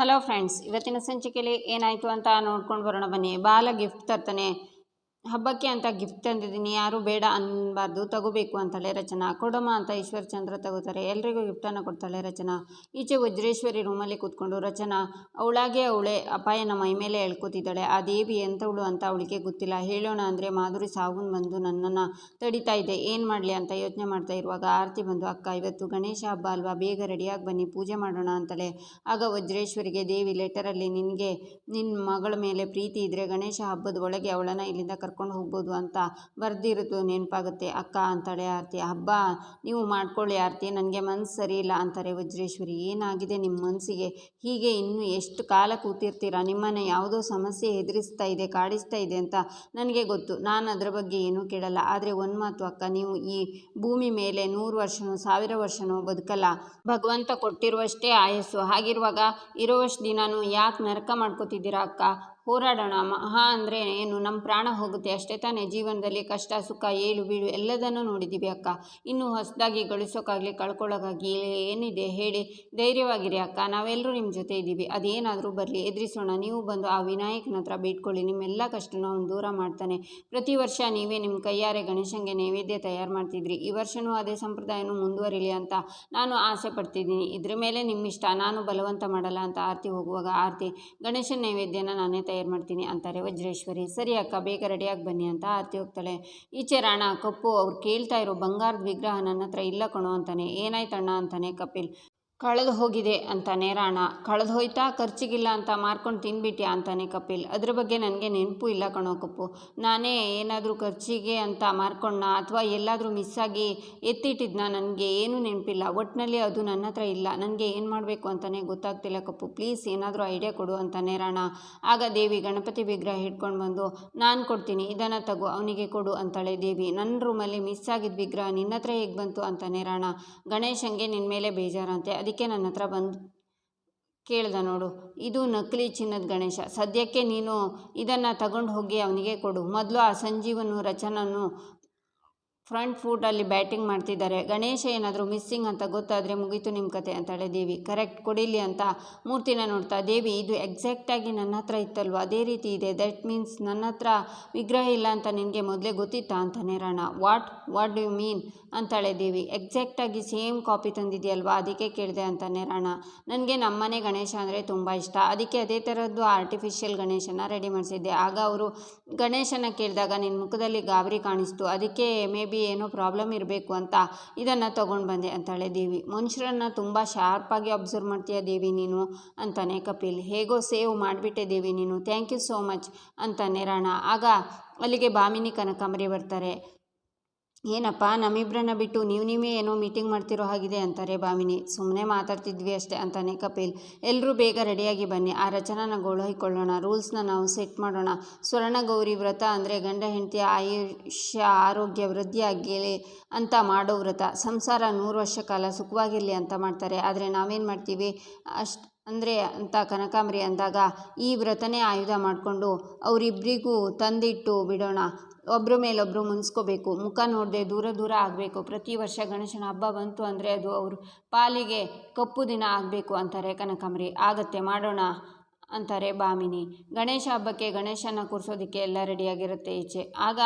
Hello friends ಇವತ್ತಿನ ಸಂಚಿಕೆಯಲ್ಲಿ ಏನಾಯಿತು ಅಂತ ನೋಡ್ಕೊಂಡು ಬರೋಣ ಬನ್ನಿ. ಬಾಲ ಗಿಫ್ಟ್ ತರ್ತಾನೆ. ಹಬ್ಬಕ್ಕೆ ಅಂತ ಗಿಫ್ಟ್ ತಂದಿದ್ದೀನಿ, ಯಾರು ಬೇಡ ಅನ್ನಬಾರ್ದು, ತಗೋಬೇಕು ಅಂತಾಳೆ ರಚನಾ ಕೊಡಮ್ಮ ಅಂತ ಈಶ್ವರ್ ಚಂದ್ರ ತಗೋತಾರೆ, ಎಲ್ರಿಗೂ ಗಿಫ್ಟನ್ನು ಕೊಡ್ತಾಳೆ ರಚನಾ ಈಚೆ ವಜ್ರೇಶ್ವರಿ ರೂಮಲ್ಲಿ ಕೂತ್ಕೊಂಡು ರಚನಾ, ಅವಳಾಗೆ ಅವಳೆ ಅಪಾಯನ ಮೈ ಮೇಲೆ ಎಳ್ಕೊತಿದ್ದಾಳೆ. ಆ ದೇವಿ ಎಂಥವಳು ಅಂತ ಅವಳಿಗೆ ಗೊತ್ತಿಲ್ಲ. ಹೇಳೋಣ ಅಂದರೆ ಮಾಧುರಿ ಸಾವು ಬಂದು ನನ್ನನ್ನು ತಡಿತಾ ಇದೆ. ಏನು ಮಾಡಲಿ ಅಂತ ಯೋಚನೆ ಮಾಡ್ತಾ ಇರುವಾಗ ಆರತಿ ಬಂದು, ಅಕ್ಕ, ಇವತ್ತು ಗಣೇಶ ಹಬ್ಬ ಅಲ್ವಾ? ಬೇಗ ರೆಡಿಯಾಗಿ ಬನ್ನಿ, ಪೂಜೆ ಮಾಡೋಣ ಅಂತಾಳೆ. ಆಗ ವಜ್ರೇಶ್ವರಿಗೆ ದೇವಿ ಲೆಟರಲ್ಲಿ ನಿನಗೆ ನಿನ್ನ ಮಗಳ ಮೇಲೆ ಪ್ರೀತಿ ಇದ್ದರೆ ಗಣೇಶ ಹಬ್ಬದ ಒಳಗೆ ಅವಳನ್ನು ಇಲ್ಲಿಂದ ಕರ್ಕೊಂಡು ಹೋಗ್ಬೋದು ಅಂತ ಬರೆದಿರೋದು ನೆನಪಾಗುತ್ತೆ. ಅಕ್ಕ ಅಂತಾಳೆ ಆರತಿ ಹಬ್ಬ ನೀವು ಮಾಡ್ಕೊಳ್ಳಿ ಆರತಿ, ನನಗೆ ಮನಸ್ಸು ಸರಿ ಇಲ್ಲ ಅಂತಾರೆ ವಜ್ರೇಶ್ವರಿ. ಏನಾಗಿದೆ ನಿಮ್ಮ ಮನಸ್ಸಿಗೆ ಹೀಗೆ ಇನ್ನೂ ಎಷ್ಟು ಕಾಲ ಕೂತಿರ್ತೀರಾ? ನಿಮ್ಮನ್ನು ಯಾವುದೋ ಸಮಸ್ಯೆ ಎದುರಿಸ್ತಾ ಇದೆ, ಕಾಡಿಸ್ತಾ ಇದೆ ಅಂತ ನನಗೆ ಗೊತ್ತು. ನಾನು ಅದರ ಬಗ್ಗೆ ಏನೂ ಕೇಳಲ್ಲ. ಆದರೆ ಒಂದು ಮಾತು ಅಕ್ಕ, ನೀವು ಈ ಭೂಮಿ ಮೇಲೆ ನೂರು ವರ್ಷನೋ, ಸಾವಿರ ವರ್ಷನೋ ಬದುಕಲ್ಲ. ಭಗವಂತ ಕೊಟ್ಟಿರುವಷ್ಟೇ ಆಯಸ್ಸು. ಹಾಗಿರುವಾಗ ಇರುವಷ್ಟು ದಿನಾನು ಯಾಕೆ ನರಕ ಮಾಡ್ಕೋತಿದ್ದೀರಾ ಅಕ್ಕ? ಹೋರಾಡೋಣ. ಮಹಾ ಅಂದರೆ ಏನು? ನಮ್ಮ ಪ್ರಾಣ ಹೋಗುತ್ತೆ. ಅಷ್ಟೇ ತಾನೇ. ಜೀವನದಲ್ಲಿ ಕಷ್ಟ, ಸುಖ, ಏಳು, ಬೀಳು ಎಲ್ಲದನ್ನೂ ನೋಡಿದ್ದೀವಿ ಅಕ್ಕ. ಇನ್ನೂ ಹೊಸದಾಗಿ ಗಳಿಸೋಕ್ಕಾಗಲಿ ಕಳ್ಕೊಳ್ಳೋಕ್ಕಾಗಲಿ ಏನಿದೆ? ಹೇಳಿ. ಧೈರ್ಯವಾಗಿರಿ ಅಕ್ಕ. ನಾವೆಲ್ಲರೂ ನಿಮ್ಮ ಜೊತೆ ಇದ್ದೀವಿ ಅದೇನಾದರೂ ಬರಲಿ, ಎದುರಿಸೋಣ. ನೀವು ಬಂದು ಆ ವಿನಾಯಕನ ಹತ್ರ ಬೇಡ್ಕೊಳ್ಳಿ. ನಿಮ್ಮೆಲ್ಲ ಕಷ್ಟನ ಅವನು ದೂರ ಮಾಡ್ತಾನೆ. ಪ್ರತಿ ವರ್ಷ ನೀವೇ ನಿಮ್ಮ ಕೈಯಾರೆ ಗಣೇಶನಿಗೆ ನೈವೇದ್ಯ ತಯಾರು ಮಾಡ್ತಿದ್ರಿ. ಈ ವರ್ಷವೂ ಅದೇ ಸಂಪ್ರದಾಯನೂ ಮುಂದುವರಿಲಿ ಅಂತ ನಾನು ಆಸೆ ಪಡ್ತಿದ್ದೀನಿ. ಇದ್ರ ಮೇಲೆ ನಿಮ್ಮಿಷ್ಟ. ನಾನು ಬಲವಂತ ಮಾಡಲ್ಲ ಅಂತ ಆರತಿ ಹೋಗುವಾಗ ಆರತಿ, ಗಣೇಶನ ನೈವೇದ್ಯನ ನಾನೇ ತಯಾರು ಮಾಡ್ತೀನಿ ಅಂತಾರೆ. ವಜ್ರೇಶ್ವರಿ, ಸರಿ ಅಕ್ಕ, ಬೇಗ ರೆಡಿಯಾಗಿ ಬನ್ನಿ ಅಂತ ಆರತಿ ಹೋಗ್ತಾಳೆ. ಈಚೆ ರಾಣ, ಕಪ್ಪು, ಅವ್ರು ಕೇಳ್ತಾ ಇರೋ ಬಂಗಾರದ ವಿಗ್ರಹ ನನ್ನ ಹತ್ರ ಇಲ್ಲ ಕಣೋ ಅಂತಾನೆ. ಏನಾಯ್ತಣ್ಣ ಅಂತಾನೆ ಕಪಿಲ್. ಕಳೆದು ಹೋಗಿದೆ ಅಂತಾನೆ ರಾಣ ಕಳೆದು ಹೋಯ್ತಾ, ಖರ್ಚಿಗಿಲ್ಲ ಅಂತ ಮಾರ್ಕೊಂಡು ತಿನ್ಬಿಟ್ಯಾ ಅಂತಾನೆ ಕಪಿಲ್. ಅದ್ರ ಬಗ್ಗೆ ನನಗೆ ನೆನಪು ಇಲ್ಲ ಕಣೋ ಕಪ್ಪು. ನಾನೇ ಏನಾದರೂ ಖರ್ಚಿಗೆ ಅಂತ ಮಾರ್ಕೊಂಡ ಅಥವಾ ಎಲ್ಲಾದರೂ ಮಿಸ್ ಆಗಿ ಎತ್ತಿಟ್ಟಿದ್ನ ನನಗೆ ಏನೂ ನೆನಪಿಲ್ಲ. ಒಟ್ಟಿನಲ್ಲಿ ಅದು ನನ್ನ ಹತ್ರ ಇಲ್ಲ. ನನಗೆ ಏನು ಮಾಡಬೇಕು ಅಂತಲೇ ಗೊತ್ತಾಗ್ತಿಲ್ಲ ಕಪ್ಪು. ಪ್ಲೀಸ್ ಏನಾದರೂ ಐಡಿಯಾ ಕೊಡು ಅಂತಾನೆ ರಾಣ ಆಗ ದೇವಿ ಗಣಪತಿ ವಿಗ್ರಹ ಹಿಡ್ಕೊಂಡು ಬಂದು, ನಾನು ಕೊಡ್ತೀನಿ, ಇದನ್ನು ತಗೋ, ಅವನಿಗೆ ಕೊಡು ಅಂತಾಳೆ ದೇವಿ. ನನ್ನ ರೂಮಲ್ಲಿ ಮಿಸ್ ಆಗಿದ್ದ ವಿಗ್ರಹ ನಿನ್ನ ಹತ್ರ ಹೇಗೆ ಬಂತು ಅಂತಾನೆ ರಾಣ ಗಣೇಶಂಗೆ ನಿನ್ನ ಮೇಲೆ ಬೇಜಾರಂತೆ. ಅದಕ್ಕೆ ನನ್ನ ಹತ್ರ ಬಂದು ಕೇಳ್ದ ನೋಡು, ಇದು ನಕಲಿ ಚಿನ್ನದ ಗಣೇಶ. ಸದ್ಯಕ್ಕೆ ನೀನು ಇದನ್ನು ತಗೊಂಡು ಹೋಗಿ ಅವನಿಗೆ ಕೊಡು. ಮೊದಲು ಆ ಸಂಜೀವನು ರಚನನು ಫ್ರಂಟ್ ಫೂಟಲ್ಲಿ ಬ್ಯಾಟಿಂಗ್ ಮಾಡ್ತಿದ್ದಾರೆ. ಗಣೇಶ ಏನಾದರೂ ಮಿಸ್ಸಿಂಗ್ ಅಂತ ಗೊತ್ತಾದರೆ ಮುಗೀತು ನಿಮ್ಮ ಕತೆ ಅಂತಾಳೆ ದೇವಿ. ಕರೆಕ್ಟ್ ಕೊಡಿಲಿ ಅಂತ ಮೂರ್ತಿನ ನೋಡ್ತಾ ದೇವಿ, ಇದು ಎಕ್ಸಾಕ್ಟಾಗಿ ನನ್ನ ಹತ್ರ ಇತ್ತಲ್ವ? ಅದೇ ರೀತಿ ಇದೆ. ದಟ್ ಮೀನ್ಸ್ ನನ್ನ ಹತ್ರ ವಿಗ್ರಹ ಇಲ್ಲ ಅಂತ ನಿನಗೆ ಮೊದಲೇ ಗೊತ್ತಿತ್ತಾ ಅಂತಾನೆ Rana. What what do you mean ಅಂತಾಳೆ ದೇವಿ ಎಕ್ಸಾಕ್ಟಾಗಿ ಸೇಮ್ ಕಾಪಿ ತಂದಿದೆಯಲ್ವಾ? ಅದಕ್ಕೆ ಕೇಳಿದೆ ಅಂತಾನೆ ರಾಣ. ನನಗೆ ನಮ್ಮನೆ ಗಣೇಶ ಅಂದರೆ ತುಂಬ ಇಷ್ಟ. ಅದಕ್ಕೆ ಅದೇ ಥರದ್ದು ಆರ್ಟಿಫಿಷಿಯಲ್ ಗಣೇಶನ ರೆಡಿ ಮಾಡಿಸಿದ್ದೆ. ಆಗ ಅವರು ಗಣೇಶನ ಕೇಳಿದಾಗ ನಿನ್ನ ಮುಖದಲ್ಲಿ ಗಾಬರಿ ಕಾಣಿಸ್ತು. ಅದಕ್ಕೆ ಮೇ ಬಿ ಏನೋ ಪ್ರಾಬ್ಲಮ್ ಇರಬೇಕು ಅಂತ ಇದನ್ನು ತೊಗೊಂಡು ಬಂದೆ ಅಂತಾಳೆ ದೇವಿ ಮನುಷ್ಯರನ್ನು ತುಂಬ ಶಾರ್ಪಾಗಿ ಅಬ್ಸರ್ವ್ ಮಾಡ್ತೀಯ ದೇವಿ ನೀನು? ಅಂತಾನೆ ಕಪಿಲ್. ಹೇಗೋ ಸೇವ್ ಮಾಡಿಬಿಟ್ಟೆ ದೇವಿ ನೀನು. ಥ್ಯಾಂಕ್ ಯು ಸೋ ಮಚ್ ಅಂತಾನೆ ರಾಣ. ಆಗ ಅಲ್ಲಿಗೆ ಭಾಮಿನಿ ಕನಕಾಂಬರಿ ಬರ್ತಾರೆ. ಏನಪ್ಪ ನಮ್ಮಿಬ್ಬರನ್ನ ಬಿಟ್ಟು ನೀವು ನೀವೇ ಏನೋ ಮೀಟಿಂಗ್ ಮಾಡ್ತಿರೋ ಹಾಗಿದೆ ಅಂತಾರೆ ಭಾಮಿನಿ. ಸುಮ್ಮನೆ ಮಾತಾಡ್ತಿದ್ವಿ ಅಷ್ಟೇ ಅಂತಾನೆ ಕಪಿಲ್. ಎಲ್ಲರೂ ಬೇಗ ರೆಡಿಯಾಗಿ ಬನ್ನಿ. ಆ ರಚನಾನ ಗೋಳಹಿಕೊಳ್ಳೋಣ ರೂಲ್ಸ್ನ ನಾವು ಸೆಟ್ ಮಾಡೋಣ. ಸ್ವರ್ಣ, ಗೌರಿ, ವ್ರತ ಅಂದರೆ ಗಂಡ ಹೆಂಡತಿಯ ಆಯುಷ್ಯ, ಆರೋಗ್ಯ ವೃದ್ಧಿಯಾಗಲಿ ಅಂತ ಮಾಡೋ ವ್ರತ. ಸಂಸಾರ ನೂರು ವರ್ಷ ಕಾಲ ಸುಖವಾಗಿರಲಿ ಅಂತ ಮಾಡ್ತಾರೆ. ಆದರೆ ನಾವೇನು ಮಾಡ್ತೀವಿ? ಅಷ್ಟು ಅಂದರೆ ಅಂತ ಕನಕಾಂಬರಿ ಅಂದಾಗ ಈ ವ್ರತನೇ ಆಯುಧ ಮಾಡಿಕೊಂಡು ಅವರಿಬ್ಬರಿಗೂ ತಂದಿಟ್ಟು ಬಿಡೋಣ. ಒಬ್ಬರ ಮೇಲೊಬ್ಬರು ಮುನ್ಸ್ಕೋಬೇಕು. ಮುಖ ನೋಡದೆ ದೂರ ದೂರ ಆಗಬೇಕು. ಪ್ರತಿ ವರ್ಷ ಗಣೇಶನ ಹಬ್ಬ ಬಂತು ಅಂದರೆ ಅದು ಅವರು ಪಾಲಿಗೆ ಕಪ್ಪು ದಿನ ಆಗಬೇಕು ಅಂತಾರೆ ಕನಕಾಂಬರಿ. ಆಗತ್ತೆ ಮಾಡೋಣ. ಅಂತಾರೆ ಭಾಮಿನಿ ಗಣೇಶ ಹಬ್ಬಕ್ಕೆ ಗಣೇಶನ ಕೂರಿಸೋದಕ್ಕೆ ಎಲ್ಲ ರೆಡಿಯಾಗಿರುತ್ತೆ ಈಚೆ. ಆಗ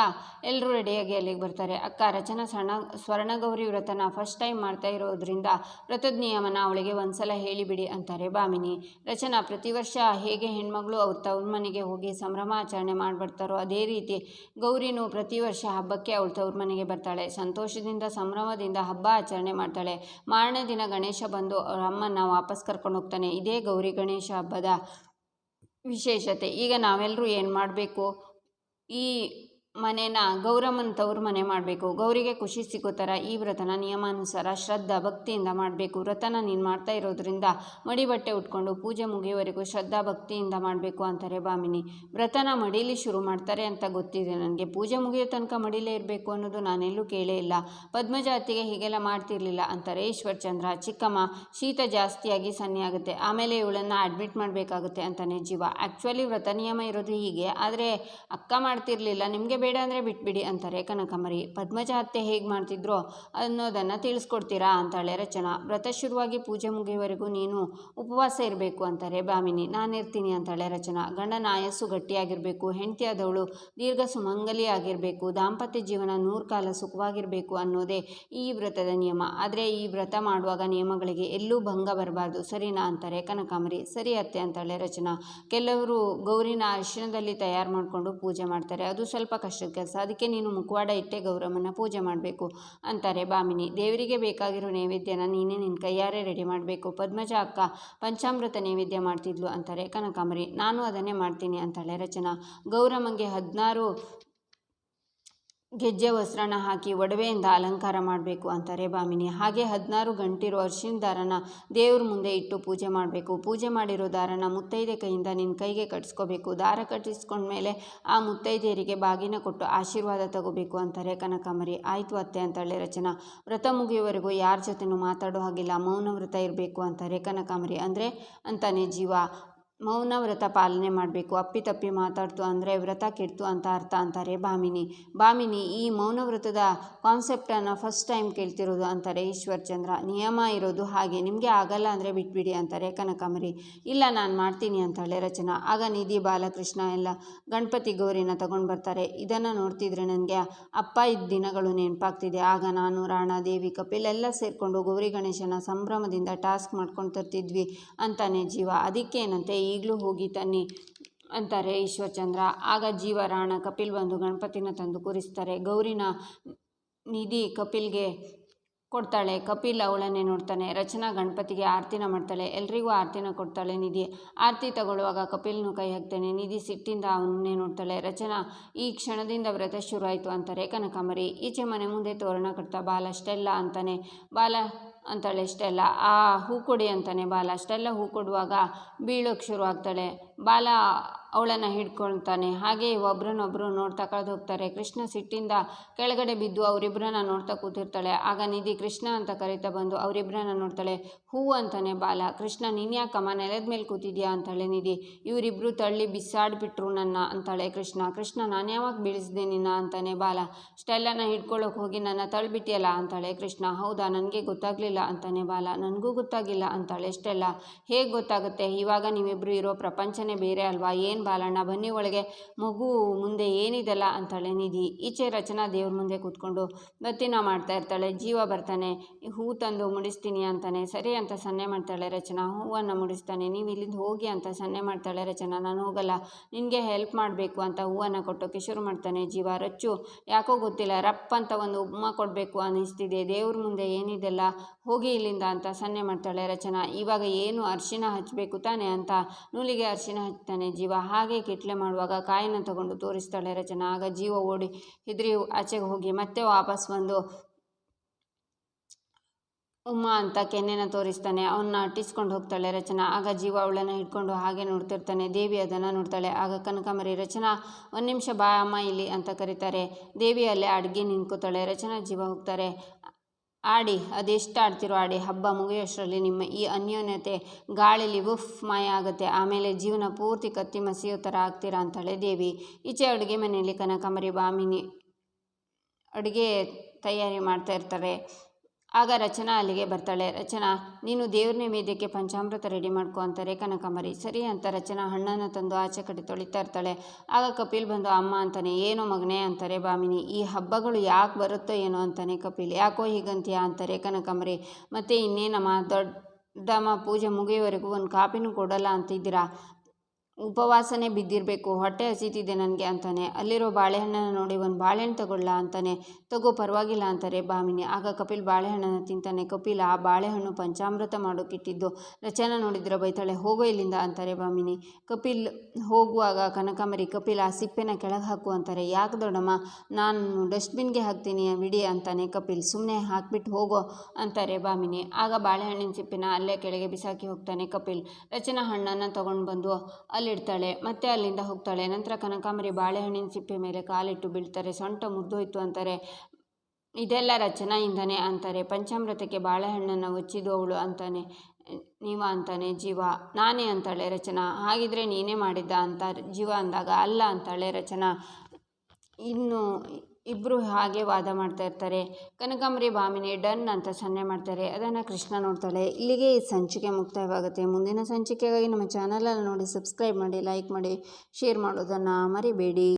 ಎಲ್ಲರೂ ರೆಡಿಯಾಗಿ ಅಲ್ಲಿಗೆ ಬರ್ತಾರೆ. ಅಕ್ಕ ರಚನಾ ಸಣ್ಣ ಸ್ವರ್ಣಗೌರಿ ವ್ರತನ ಫಸ್ಟ್ ಟೈಮ್ ಮಾಡ್ತಾ ಇರೋದ್ರಿಂದ ವ್ರತದ ನಿಯಮನ ಅವಳಿಗೆ ಒಂದ್ಸಲ ಹೇಳಿಬಿಡಿ ಅಂತಾರೆ ಭಾಮಿನಿ ರಚನಾ ಪ್ರತಿ ವರ್ಷ ಹೇಗೆ ಹೆಣ್ಮಗಳು ಅವ್ರ ತವ್ರ ಮನೆಗೆ ಹೋಗಿ ಸಂಭ್ರಮಾಚರಣೆ ಮಾಡಿಬಿಡ್ತಾರೋ ಅದೇ ರೀತಿ ಗೌರಿನೂ ಪ್ರತಿ ವರ್ಷ ಹಬ್ಬಕ್ಕೆ ಅವಳು ತವ್ರ ಮನೆಗೆ ಬರ್ತಾಳೆ. ಸಂತೋಷದಿಂದ, ಸಂಭ್ರಮದಿಂದ ಹಬ್ಬ ಆಚರಣೆ ಮಾಡ್ತಾಳೆ. ಮಾರನೇ ದಿನ ಗಣೇಶ ಬಂದು ಅವರ ಅಮ್ಮನ ವಾಪಸ್ ಕರ್ಕೊಂಡು ಹೋಗ್ತಾನೆ. ಇದೇ ಗೌರಿ ಗಣೇಶ ಹಬ್ಬದ ವಿಶೇಷತೆ. ಈಗ ನಾವೆಲ್ಲರೂ ಏನು ಮಾಡಬೇಕು? ಈ ಮನೇನ ಗೌರಮ್ಮನ ತವ್ರ ಮನೆ ಮಾಡಬೇಕು. ಗೌರಿಗೆ ಖುಷಿ ಸಿಗೋ ಥರ ಈ ವ್ರತನ ನಿಯಮಾನುಸಾರ ಶ್ರದ್ಧಾ ಭಕ್ತಿಯಿಂದ ಮಾಡಬೇಕು. ವ್ರತನ ನೀನು ಮಾಡ್ತಾ ಇರೋದ್ರಿಂದ ಮಡಿ ಬಟ್ಟೆ ಉಟ್ಕೊಂಡು ಪೂಜೆ ಮುಗಿಯೋವರೆಗೂ ಶ್ರದ್ಧಾ ಭಕ್ತಿಯಿಂದ ಮಾಡಬೇಕು ಅಂತಾರೆ ಭಾಮಿನಿ ವ್ರತನ ಮಡೀಲಿ ಶುರು ಮಾಡ್ತಾರೆ ಅಂತ ಗೊತ್ತಿದೆ ನನಗೆ. ಪೂಜೆ ಮುಗಿಯೋ ತನಕ ಮಡಿಲೇ ಇರಬೇಕು ಅನ್ನೋದು ನಾನೆಲ್ಲೂ ಕೇಳೇ ಇಲ್ಲ. ಪದ್ಮಜಾತಿಗೆ ಹೀಗೆಲ್ಲ ಮಾಡ್ತಿರ್ಲಿಲ್ಲ ಅಂತಾರೆ. ಈಶ್ವರ್ ಚಂದ್ರ, ಚಿಕ್ಕಮ್ಮ, ಶೀತ ಜಾಸ್ತಿಯಾಗಿ ಸನ್ನೆ ಆಗುತ್ತೆ. ಆಮೇಲೆ ಇವಳನ್ನು ಅಡ್ಮಿಟ್ ಮಾಡಬೇಕಾಗುತ್ತೆ ಅಂತಾನೆ ಜೀವ. ಆ್ಯಕ್ಚುಲಿ ವ್ರತ ನಿಯಮ ಇರೋದು ಹೀಗೆ. ಆದರೆ ಅಕ್ಕ ಮಾಡ್ತಿರ್ಲಿಲ್ಲ. ನಿಮಗೆ ಬೇಡ ಅಂದರೆ ಬಿಟ್ಬಿಡಿ ಅಂತಾರೆ ಕನಕಮರಿ. ಪದ್ಮಜ ಅತ್ತೆ ಹೇಗೆ ಮಾಡ್ತಿದ್ರೋ ಅನ್ನೋದನ್ನು ತಿಳಿಸ್ಕೊಡ್ತೀರಾ ಅಂತಾಳೆ ರಚನಾ. ವ್ರತ ಶುರುವಾಗಿ ಪೂಜೆ ಮುಗಿಯುವವರೆಗೂ ನೀನು ಉಪವಾಸ ಇರಬೇಕು ಅಂತಾರೆ ಭಾಮಿನಿ ನಾನಿರ್ತೀನಿ ಅಂತಾಳೆ ರಚನಾ. ಗಂಡನ ಆಯಸ್ಸು ಗಟ್ಟಿಯಾಗಿರಬೇಕು, ಹೆಂಡತಿಯಾದವಳು ದೀರ್ಘ ಸುಮಂಗಲಿ ಆಗಿರಬೇಕು, ದಾಂಪತ್ಯ ಜೀವನ ನೂರು ಕಾಲ ಸುಖವಾಗಿರಬೇಕು ಅನ್ನೋದೇ ಈ ವ್ರತದ ನಿಯಮ. ಆದರೆ ಈ ವ್ರತ ಮಾಡುವಾಗ ನಿಯಮಗಳಿಗೆ ಎಲ್ಲೂ ಭಂಗ ಬರಬಾರ್ದು. ಸರಿನಾ ಅಂತಾರೆ ಕನಕಾಂಬರಿ ಸರಿ ಅತ್ತೆ ಅಂತಾಳೆ ರಚನಾ. ಕೆಲವರು ಗೌರಿನ ಅರಿಶಿಣದಲ್ಲಿ ತಯಾರು ಮಾಡಿಕೊಂಡು ಪೂಜೆ ಮಾಡ್ತಾರೆ. ಅದು ಸ್ವಲ್ಪ ಕಷ್ಟದ ಕೆಲಸ ಅದಕ್ಕೆ ನೀನು ಮುಖವಾಡ ಇಟ್ಟೆ ಗೌರಮ್ಮನ ಪೂಜೆ ಮಾಡಬೇಕು ಅಂತಾರೆ. ಬಾಮಿನಿ, ದೇವರಿಗೆ ಬೇಕಾಗಿರೋ ನೈವೇದ್ಯನ ನೀನೇ ನಿನ್ನ ಕೈಯಾರೆ ರೆಡಿ ಮಾಡಬೇಕು. ಪದ್ಮಜ ಅಕ್ಕ, ಪಂಚಾಮೃತ ನೈವೇದ್ಯ ಮಾಡ್ತಿದ್ಲು ಅಂತಾರೆ ಕನಕಾಂಬರಿ. ನಾನು ಅದನ್ನೇ ಮಾಡ್ತೀನಿ ಅಂತಾಳೆ ರಚನಾ. ಗೌರಮ್ಮಂಗೆ ಹದಿನಾರು ಗೆಜ್ಜೆ ವಸ್ತ್ರನ ಹಾಕಿ ಒಡವೆಯಿಂದ ಅಲಂಕಾರ ಮಾಡಬೇಕು ಅಂತಾರೆ ಭಾಮಿನಿ ಹಾಗೆ ಹದಿನಾರು ಗಂಟಿರೋ ಅರ್ಶಿನ ದಾರನ ದೇವ್ರ ಮುಂದೆ ಇಟ್ಟು ಪೂಜೆ ಮಾಡಬೇಕು. ಪೂಜೆ ಮಾಡಿರೋ ದಾರನ ಮುತ್ತೈದೆ ಕೈಯಿಂದ ನಿನ್ನ ಕೈಗೆ ಕಟ್ಟಿಸ್ಕೋಬೇಕು ದಾರ ಕಟ್ಟಿಸ್ಕೊಂಡ್ಮೇಲೆ ಆ ಮುತ್ತೈದೆಯರಿಗೆ ಬಾಗಿನ ಕೊಟ್ಟು ಆಶೀರ್ವಾದ ತಗೋಬೇಕು ಅಂತಾರೆ ಕನಕಾಂಬರಿ. ಆಯಿತು ಅತ್ತೆ ಅಂತಾಳೆ ರಚನಾ. ವ್ರತ ಮುಗಿಯುವವರೆಗೂ ಯಾರ ಜೊತೆನೂ ಮಾತಾಡೋ ಹಾಗಿಲ್ಲ. ಮೌನ ವ್ರತ ಇರಬೇಕು ಅಂತಾರೆ ಕನಕಾಂಬರಿ. ಅಂದರೆ ಅಂತಾನೆ ಜೀವ. ಮೌನ ವ್ರತ ಪಾಲನೆ ಮಾಡಬೇಕು. ಅಪ್ಪಿತಪ್ಪಿ ಮಾತಾಡ್ತು ಅಂದರೆ ವ್ರತ ಕೆಡ್ತು ಅಂತ ಅರ್ಥ ಅಂತಾರೆ ಭಾಮಿನಿ. ಭಾಮಿನಿ, ಈ ಮೌನ ವ್ರತದ ಕಾನ್ಸೆಪ್ಟನ್ನು ಫಸ್ಟ್ ಟೈಮ್ ಕೇಳ್ತಿರೋದು ಅಂತಾರೆ ಈಶ್ವರ್ ಚಂದ್ರ. ನಿಯಮ ಇರೋದು ಹಾಗೆ. ನಿಮಗೆ ಆಗಲ್ಲ ಅಂದರೆ ಬಿಟ್ಬಿಡಿ ಅಂತಾರೆ ಕನಕಾಂಬರಿ. ಇಲ್ಲ, ನಾನು ಮಾಡ್ತೀನಿ ಅಂತಾಳೆ ರಚನಾ. ಆಗ ನಿಧಿ ಬಾಲಕೃಷ್ಣ ಎಲ್ಲ ಗಣಪತಿ ಗೌರಿನ ತಗೊಂಡು ಬರ್ತಾರೆ. ಇದನ್ನು ನೋಡ್ತಿದ್ರೆ ನನಗೆ ಅಪ್ಪ ಇದ್ದ ದಿನಗಳು ನೆನಪಾಗ್ತಿದೆ. ಆಗ ನಾನು, ರಾಣಾ, ದೇವಿ, ಕಪಿಲ್ ಎಲ್ಲ ಸೇರಿಕೊಂಡು ಗೌರಿ ಗಣೇಶನ ಸಂಭ್ರಮದಿಂದ ಟಾಸ್ಕ್ ಮಾಡ್ಕೊಂಡು ತರ್ತಿದ್ವಿ ಅಂತಾನೆ ಜೀವ. ಅದಕ್ಕೇನಂತೆ ಈಗಲೂ ಹೋಗಿ ತನ್ನಿ ಅಂತಾರೆ ಈಶ್ವರಚಂದ್ರ. ಆಗ ಜೀವ ರಾಣ ಕಪಿಲ್ ಬಂದು ಗಣಪತಿನ ತಂದು ಕೂರಿಸ್ತಾರೆ. ಗೌರಿನ ನಿಧಿ ಕಪಿಲ್ಗೆ ಕೊಡ್ತಾಳೆ. ಕಪಿಲ್ ಅವಳನ್ನೇ ನೋಡ್ತಾನೆ. ರಚನಾ ಗಣಪತಿಗೆ ಆರತಿನ ಮಾಡ್ತಾಳೆ. ಎಲ್ರಿಗೂ ಆರತಿನ ಕೊಡ್ತಾಳೆ ನಿಧಿ. ಆರತಿ ತಗೊಳ್ಳುವಾಗ ಕಪಿಲ್ನು ಕೈ ಹಾಕ್ತಾನೆ. ನಿಧಿ ಸಿಟ್ಟಿಂದ ಅವನನ್ನೇ ನೋಡ್ತಾಳೆ. ರಚನಾ, ಈ ಕ್ಷಣದಿಂದ ವ್ರತ ಶುರುವಾಯಿತು ಅಂತಾರೆ ಕನಕಾಂಬರಿ. ಈಚೆ ಮನೆ ಮುಂದೆ ತೋರಣ ಕಟ್ತಾ, ಬಾಲ ಅಷ್ಟೆಲ್ಲ ಅಂತಾನೆ. ಬಾಲ ಅಂತಾಳೆ ಇಷ್ಟೆಲ್ಲ ಆ ಹೂ ಕೊಡಿ ಅಂತಾನೆ ಬಾಲ. ಅಷ್ಟೆಲ್ಲ ಹೂ ಕೊಡುವಾಗ ಬೀಳೋಕ್ಕೆ ಶುರು ಆಗ್ತಾಳೆ. ಬಾಲ ಅವಳನ್ನು ಹಿಡ್ಕೊಳ್ತಾನೆ. ಹಾಗೆ ಒಬ್ರನ್ನೊಬ್ಬರು ನೋಡ್ತಾ ಕಳೆದು ಹೋಗ್ತಾರೆ. ಕೃಷ್ಣ ಸಿಟ್ಟಿಂದ ಕೆಳಗಡೆ ಬಿದ್ದು ಅವರಿಬ್ಬರನ್ನ ನೋಡ್ತಾ ಕೂತಿರ್ತಾಳೆ. ಆಗ ನಿಧಿ ಕೃಷ್ಣ ಅಂತ ಕರಿತಾ ಬಂದು ಅವರಿಬ್ಬರನ್ನ ನೋಡ್ತಾಳೆ. ಹೂ ಅಂತಾನೆ ಬಾಲ. ಕೃಷ್ಣ, ನೀನು ನೆಲದ ಮೇಲೆ ಕೂತಿದ್ಯಾ ಅಂತಾಳೆ ನಿಧಿ. ಇವರಿಬ್ಬರು ತಳ್ಳಿ ಬಿಸಾಡ್ಬಿಟ್ರು ನನ್ನ ಅಂತಾಳೆ ಕೃಷ್ಣ. ಕೃಷ್ಣ, ನಾನು ಯಾವಾಗ ಬೀಳಿಸಿದೆ ನಿನ್ನ ಅಂತಾನೆ ಬಾಲ. ಸ್ಟೆಲ್ಲನ ಹಿಡ್ಕೊಳ್ಳೋಕೆ ಹೋಗಿ ನನ್ನ ತಳ್ಳಿಬಿಟ್ಟಿಯಲ್ಲ ಅಂತಾಳೆ ಕೃಷ್ಣ. ಹೌದಾ, ನನಗೆ ಗೊತ್ತಾಗಲಿಲ್ಲ ಅಂತಾನೆ ಬಾಲ. ನನಗೂ ಗೊತ್ತಾಗಿಲ್ಲ ಅಂತಾಳೆ ಸ್ಟೆಲ್ಲ. ಹೇಗೆ ಗೊತ್ತಾಗುತ್ತೆ? ಇವಾಗ ನೀವಿಬ್ಬರು ಇರೋ ಪ್ರಪಂಚನೇ ಬೇರೆ ಅಲ್ವಾ? ಏನು ಬಾಲಣ್ಣ, ಬನ್ನಿ ಒಳಗೆ. ಮಗು ಮುಂದೆ ಏನಿದೆಲ್ಲ ಅಂತಾಳೆ, ನಿಧಿ. ಈಚೆ ರಚನಾ ದೇವ್ರ ಮುಂದೆ ಕೂತ್ಕೊಂಡು ಬತ್ತಿನ ಮಾಡ್ತಾ ಇರ್ತಾಳೆ. ಜೀವ ಬರ್ತಾನೆ. ಹೂ ತಂದು ಮುಡಿಸ್ತೀನಿ ಅಂತಾನೆ. ಸರಿ ಅಂತ ಸನ್ನೆ ಮಾಡ್ತಾಳೆ ರಚನಾ. ಹೂವನ್ನು ಮುಡಿಸ್ತಾನೆ. ನೀವು ಇಲ್ಲಿಂದ ಹೋಗಿ ಅಂತ ಸನ್ನೆ ಮಾಡ್ತಾಳೆ ರಚನಾ. ನಾನು ಹೋಗಲ್ಲ. ನಿನಗೆ ಹೆಲ್ಪ್ ಮಾಡಬೇಕು ಅಂತ ಹೂವನ್ನು ಕೊಟ್ಟೋಕೆ ಶುರು ಮಾಡ್ತಾನೆ ಜೀವ. ರಚ್ಚು, ಯಾಕೋ ಗೊತ್ತಿಲ್ಲ. ರಪ್ ಅಂತ ಒಂದು ಉಮ್ಮ ಕೊಡಬೇಕು ಅನ್ನಿಸ್ತಿದೆ. ದೇವ್ರ ಮುಂದೆ ಏನಿದೆಲ್ಲ ಹೋಗಿ ಇಲ್ಲಿಂದ ಅಂತ ಸನ್ನೆ ಮಾಡ್ತಾಳೆ ರಚನಾ. ಇವಾಗ ಏನು ಅರಿಶಿನ ಹಚ್ಚಬೇಕು ತಾನೆ ಅಂತ ನೂಲಿಗೆ ಅರಿಶಿನ ಹಚ್ತಾನೆ ಜೀವ. ಹಾಗೆ ಕಿಟ್ಲೆ ಮಾಡುವಾಗ ಕಾಯನ್ನು ತಗೊಂಡು ತೋರಿಸ್ತಾಳೆ ರಚನಾ. ಆಗ ಜೀವ ಓಡಿ ಹೆದರಿ ಆಚೆಗೆ ಹೋಗಿ, ಮತ್ತೆ ವಾಪಸ್ ಬಂದು ಉಮ್ಮ ಅಂತ ಕೆನ್ನೆನ ತೋರಿಸ್ತಾನೆ ಅವನ್ನ ಅಟ್ಟಿಸ್ಕೊಂಡು ಹೋಗ್ತಾಳೆ ರಚನಾ. ಆಗ ಜೀವ ಅವಳನ್ನು ಹಿಡ್ಕೊಂಡು ಹಾಗೆ ನೋಡ್ತಿರ್ತಾನೆ. ದೇವಿ ಅದನ್ನು ನೋಡ್ತಾಳೆ. ಆಗ ಕನಕಾಂಬರಿ ರಚನಾ, ಒಂದು ನಿಮಿಷ ಬಾ ಅಮ್ಮ ಇಲ್ಲಿ ಅಂತ ಕರೀತಾರೆ. ದೇವಿ ಅಲ್ಲೇ ಅಡುಗೆ ನಿಂತ್ಕೋತಾಳೆ. ರಚನಾ ಜೀವ ಹೋಗ್ತಾರೆ. ಆಡಿ ಅದೆಷ್ಟು ಆಡ್ತಿರೋ ಆಡಿ, ಹಬ್ಬ ಮುಗಿಯೋಷ್ಟರಲ್ಲಿ ನಿಮ್ಮ ಈ ಅನ್ಯೋನ್ಯತೆ ಗಾಳಿಲಿ ಉಫ್ ಮಾಯ ಆಗುತ್ತೆ. ಆಮೇಲೆ ಜೀವನ ಪೂರ್ತಿ ಕತ್ತಿ ಮಸಿಯೋ ಥರ ಆಗ್ತೀರಾ ಅಂತಾಳೆ ದೇವಿ. ಈಚೆ ಅಡುಗೆ ಮನೆಯಲ್ಲಿ ಕನಕಾಂಬರಿ, ಬಾಮಿನಿ ಅಡುಗೆ ತಯಾರಿ ಮಾಡ್ತಾ ಇರ್ತಾರೆ. ಆಗ ರಚನಾ ಅಲ್ಲಿಗೆ ಬರ್ತಾಳೆ. ರಚನಾ, ನೀನು ದೇವ್ರ ನೈವೇದ್ಯಕ್ಕೆ ಪಂಚಾಮೃತ ರೆಡಿ ಮಾಡ್ಕೊ ಅಂತಾರೆ ಕನಕಾಂಬರಿ ಸರಿ ಅಂತ ರಚನಾ ಹಣ್ಣನ್ನು ತಂದು ಆಚೆ ಕಡೆ ತೊಳಿತಾ ಇರ್ತಾಳೆ. ಆಗ ಕಪಿಲ್ ಬಂದು, ಅಮ್ಮ ಅಂತಾನೆ, ಏನೋ ಮಗನೇ ಅಂತಾರೆ ಭಾಮಿನಿ ಈ ಹಬ್ಬಗಳು ಯಾಕೆ ಬರುತ್ತೋ ಏನೋ ಅಂತಾನೆ ಕಪಿಲ್. ಯಾಕೋ ಹೀಗಂತೀಯ ಅಂತಾರೆ ಕನಕಾಂಬರಿ ಮತ್ತು ಇನ್ನೇನಮ್ಮ? ದೊಡ್ಡಮ್ಮ, ಪೂಜೆ ಮುಗಿಯೋವರೆಗೂ ಒಂದು ಕಾಪಿನೂ ಕೊಡಲ್ಲ ಅಂತಿದ್ದೀರಾ? ಉಪವಾಸನೆ ಬಿದ್ದಿರಬೇಕು. ಹೊಟ್ಟೆ ಹಸಿತಿದೆ ನನಗೆ ಅಂತಾನೆ. ಅಲ್ಲಿರೋ ಬಾಳೆಹಣ್ಣನ್ನು ನೋಡಿ ಒಂದು ಬಾಳೆಹಣ್ಣು ತಗೊಳ್ಳ ಅಂತಾನೆ. ತಗೋ, ಪರವಾಗಿಲ್ಲ ಅಂತಾರೆ ಭಾಮಿನಿ ಆಗ ಕಪಿಲ್ ಬಾಳೆಹಣ್ಣನ್ನು ತಿಂತಾನೆ. ಕಪಿಲ್ ಆ ಬಾಳೆಹಣ್ಣು ಪಂಚಾಮೃತ ಮಾಡೋಕ್ಕಿಟ್ಟಿದ್ದು. ರಚನ ನೋಡಿದ್ರೆ ಬೈತಾಳೆ? ಹೋಗೋ ಇಲ್ಲಿಂದ ಅಂತಾರೆ ಭಾಮಿನಿ ಕಪಿಲ್ ಹೋಗುವಾಗ ಕನಕಾಂಬರಿ, ಕಪಿಲ್ ಆ ಸಿಪ್ಪೆನ ಕೆಳಗೆ ಹಾಕು ಅಂತಾರೆ. ಯಾಕೆ ದೊಡ್ಡಮ್ಮ? ನಾನು ಡಸ್ಟ್ಬಿನ್ಗೆ ಹಾಕ್ತೀನಿ, ಬಿಡಿ ಅಂತಾನೆ ಕಪಿಲ್. ಸುಮ್ಮನೆ ಹಾಕ್ಬಿಟ್ಟು ಹೋಗೋ ಅಂತಾರೆ ಭಾಮಿನಿ ಆಗ ಬಾಳೆಹಣ್ಣಿನ ಸಿಪ್ಪೆನ ಅಲ್ಲೇ ಕೆಳಗೆ ಬಿಸಾಕಿ ಹೋಗ್ತಾನೆ ಕಪಿಲ್. ರಚನಾ ಹಣ್ಣನ್ನು ತೊಗೊಂಡು ಬಂದು ಅಲ್ಲಿಡ್ತಾಳೆ ಮತ್ತೆ ಅಲ್ಲಿಂದ ಹೋಗ್ತಾಳೆ. ನಂತರ ಕನಕಾಂಬರಿ ಬಾಳೆಹಣ್ಣಿನ ಸಿಪ್ಪೆ ಮೇಲೆ ಕಾಲಿಟ್ಟು ಬೀಳ್ತಾರೆ. ಸೊಂಟ ಮುರಿದೋಯ್ತು ಅಂತಾರೆ. ಇದೆಲ್ಲ ರಚನೆಯಿಂದನೇ ಅಂತಾರೆ. ಪಂಚಾಮೃತಕ್ಕೆ ಬಾಳೆಹಣ್ಣನ್ನು ಒಚ್ಚಿದ್ದು ಅವಳು ಅಂತಾನೆ, ನೀವ ಅಂತಾನೆ, ಜೀವ, ನಾನೇ ಅಂತಾಳೆ ರಚನಾ. ಹಾಗಿದ್ರೆ ನೀನೇ ಮಾಡಿದ್ದ ಅಂತ ಜೀವ ಅಂದಾಗ ಅಲ್ಲ ಅಂತಾಳೆ ರಚನಾ. ಇನ್ನು ಇಬ್ಬರು ಹಾಗೆ ವಾದ ಮಾಡ್ತಾ ಇರ್ತಾರೆ. ಕನಕಾಂಬರಿ ಭಾಮಿನಿ ಡನ್ ಅಂತ ಸನ್ನೆ ಮಾಡ್ತಾರೆ. ಅದನ್ನು ಕೃಷ್ಣ ನೋಡ್ತಾಳೆ. ಇಲ್ಲಿಗೆ ಈ ಸಂಚಿಕೆ ಮುಕ್ತಾಯವಾಗುತ್ತೆ. ಮುಂದಿನ ಸಂಚಿಕೆಗಾಗಿ ನಮ್ಮ ಚಾನಲನ್ನು ನೋಡಿ, ಸಬ್ಸ್ಕ್ರೈಬ್ ಮಾಡಿ, ಲೈಕ್ ಮಾಡಿ, ಶೇರ್ ಮಾಡೋದನ್ನು ಮರಿಬೇಡಿ.